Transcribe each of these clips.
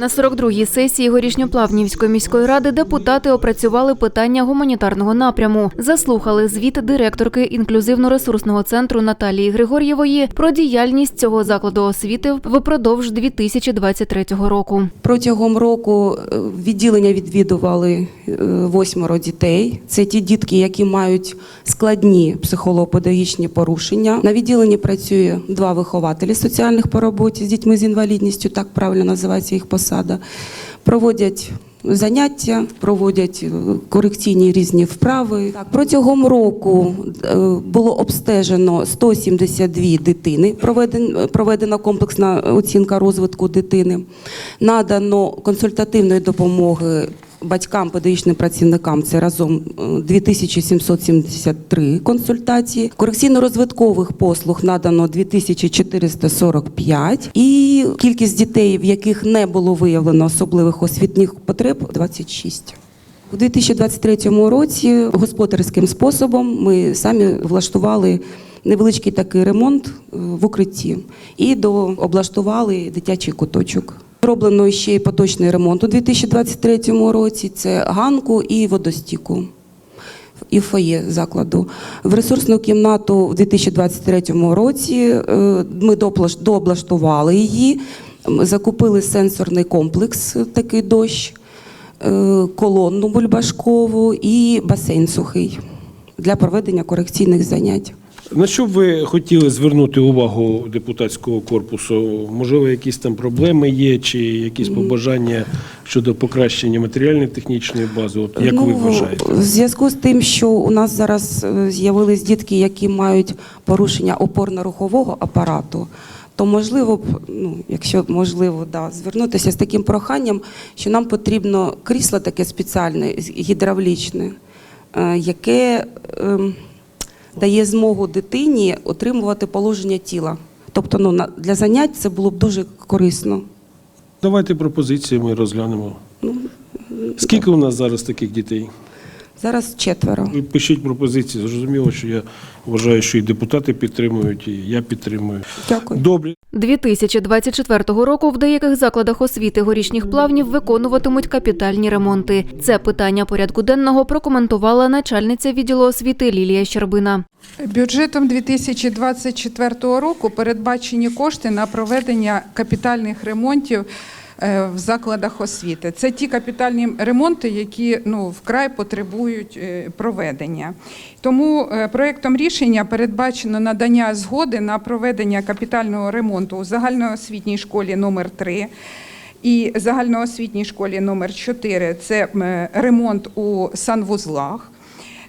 На 42-й сесії Горішньоплавнівської міської ради депутати опрацювали питання гуманітарного напряму, заслухали звіт директорки інклюзивно-ресурсного центру Наталії Григор'євої про діяльність цього закладу освіти впродовж 2023 року. Протягом року е, відділення відвідували е, восьмеро дітей. Це ті дітки, які мають складні психолого-педагогічні порушення. На відділенні працює два вихователі соціальних по роботі з дітьми з інвалідністю, так правильно називається їх посада. Проводять заняття, проводять е, корекційні різні вправи. Так, протягом року е, було обстежено 172 дитини. Проведен, проведена комплексна оцінка розвитку дитини. Надано консультативної допомоги батькам, педагогічним працівникам. Це разом е, 2773 консультації. Корекційно-розвиткових послуг надано 2445. І кількість дітей, в яких не було виявлено особливих освітніх потреб, 26. У 2023 році господарським способом ми самі влаштували невеличкий такий ремонт е, в укритті і до облаштували дитячий куточок. Роблено ще й поточний ремонт у 2023 році. Це ганку і водостіку. І фоє закладу в ресурсну кімнату в 2023 році е, ми дооблаштували її, закупили сенсорний комплекс, е, такий дощ, е, колонну бульбашкову і басейн сухий для проведення корекційних занять. На що б ви хотіли звернути увагу депутатського корпусу? Можливо, якісь там проблеми є, чи якісь побажання щодо покращення матеріально-технічної бази? От як ви вважаєте? В зв'язку з тим, що у нас зараз е, з'явились дітки, які мають порушення опорно-рухового апарату, то можливо б, ну якщо можливо, да, звернутися з таким проханням, що нам потрібно крісло таке спеціальне, гідравлічне, е, яке ем, дає змогу дитині отримувати положення тіла. Тобто, ну для занять це було б дуже корисно. Давайте пропозиції ми розглянемо. Ну, Скільки у нас зараз таких дітей? зараз четверо. Ви пишіть пропозиції. Зрозуміло, що я вважаю, що і депутати підтримують, і я підтримую. Дякую. Добре. 2024 року в деяких закладах освіти горішніх плавнів виконуватимуть капітальні ремонти. Це питання порядку денного прокоментувала начальниця відділу освіти Лілія Щербина. Бюджетом 2024 року передбачені кошти на проведення капітальних ремонтів в закладах освіти. Це ті капітальні ремонти, які ну, вкрай потребують е, проведення. Тому е, проектом рішення передбачено надання згоди на проведення капітального ремонту у загальноосвітній школі номер 3 і загальноосвітній школі номер 4 – це ремонт у санвузлах.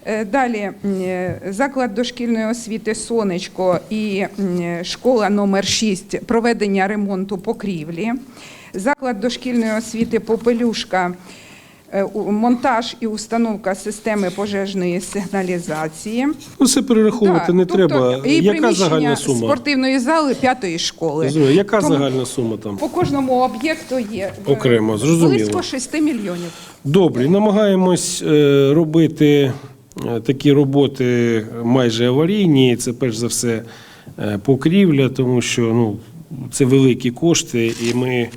Е, Далі е, заклад дошкільної освіти Сонечко і школа номер 6 проведення ремонту покрівлі. Заклад дошкільної освіти Попелюшка е, монтаж і установка системи пожежної сигналізації. Ну, все перераховувати Да, не тобто треба. І Яка загальна сума? спортивної зали п'ятої школи. Зрозуміло. Яка Тому загальна сума там? По кожному об'єкту є е, Окремо, зрозуміло. близько 6 мільйонів. Добре, намагаємось е, робити такі роботи майже аварійні. Це перш за все покрівля, тому що ну, це великі кошти, і ми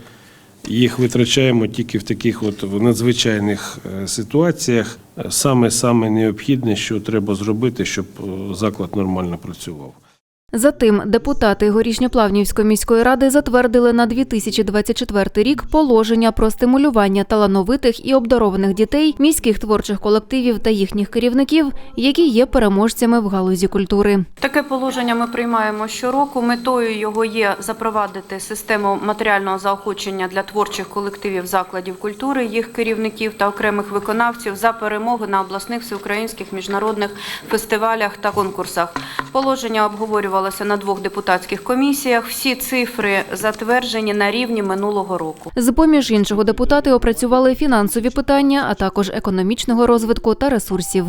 їх витрачаємо тільки в таких от надзвичайних е, ситуаціях. Е, Саме саме необхідне, що треба зробити, щоб е, заклад нормально працював. Затим депутати Горішньоплавнівської міської ради затвердили на 2024 рік положення про стимулювання талановитих і обдарованих дітей, міських творчих колективів та їхніх керівників, які є переможцями в галузі культури. Таке положення ми приймаємо щороку. Метою його є запровадити систему матеріального заохочення для творчих колективів закладів культури, їх керівників та окремих виконавців за перемоги на обласних всеукраїнських міжнародних фестивалях та конкурсах. Положення обговорювалося на двох депутатських комісіях. Всі цифри затверджені на рівні минулого року. З поміж іншого депутати опрацювали фінансові питання, а також економічного розвитку та ресурсів.